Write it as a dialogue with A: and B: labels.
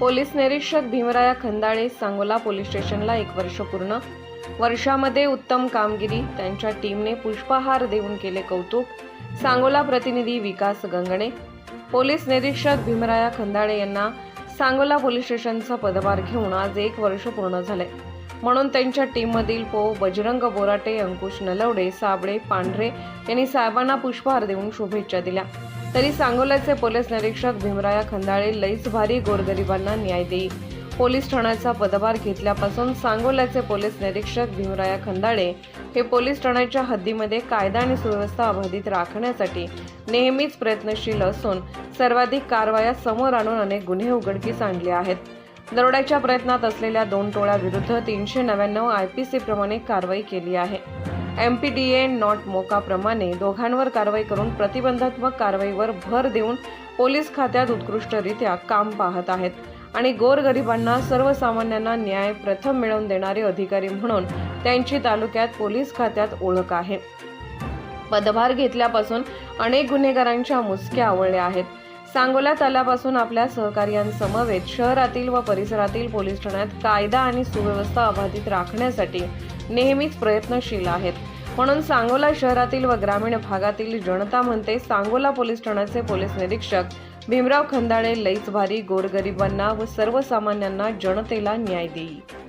A: Police निरीक्षक Bhimraya खंदाळे Sangola police स्टेशनला एक वर्ष पूर्ण. वर्षामध्ये उत्तम कामगिरी त्यांच्या टीमने पुष्पहार देऊन केले कौतुक. सांगोला प्रतिनिधी विकास गंगणे. पोलीस निरीक्षक भीमराया खंदाळे यांना सांगोला पोलीस स्टेशनचा पदभार घेऊन आज एक वर्ष पूर्ण झाले म्हणून त्यांच्या टीममधील पो बजरंग बोराटे अंकुश नलवडे साबळे पांढरे यांनी साहेबांना पुष्पहार देऊन शुभेच्छा दिल्या. तरी सांगोल्याचे पोलीस निरीक्षक भीमराया खंदाळे लईच भारी गोरगरिबांना न्याय देईल. पोलीस ठाण्याचा पदभार घेतल्यापासून सांगोल्याचे पोलीस निरीक्षक भीमराया खंदाळे हे पोलीस ठाण्याच्या हद्दीमध्ये कायदा आणि सुव्यवस्था अबाधित राखण्यासाठी नेहमीच प्रयत्नशील असून सर्वाधिक कारवाया समोर आणून अनेक गुन्हे उघडकीस आणले आहेत. दरोड्याच्या प्रयत्नात असलेल्या दोन टोळ्याविरुद्ध तीनशे नव्याण्णव आय पी सी प्रमाणे कारवाई केली आहे. M P D A not मोकाप्रमाणे दोघांवर कारवाई करून प्रतिबंधात्मक कारवाईवर भर देऊन पोलीस खात्यात उत्कृष्टरित्या काम पाहत आहेत. आणि गोरगरिबांना सर्वसामान्यांना न्याय प्रथम मिळवून देणारे अधिकारी म्हणून त्यांची तालुक्यात पोलीस खात्यात ओळख आहे. पदभार घेतल्यापासून अनेक गुन्हेगारांच्या मुसक्या आवळल्या आहेत. सांगोल्यात आल्यापासून आपल्या सहकार्यांसमवेत शहरातील व परिसरातील पोलीस ठाण्यात कायदा आणि सुव्यवस्था अबाधित राखण्यासाठी नेहमीच प्रयत्नशील आहेत. म्हणून सांगोला शहरातील व ग्रामीण भागातील जनता म्हणते सांगोला पोलीस ठाण्याचे पोलीस निरीक्षक भीमराव खंदाळे लईच भारी गोरगरिबांना व सर्वसामान्यांना जनतेला न्याय देईल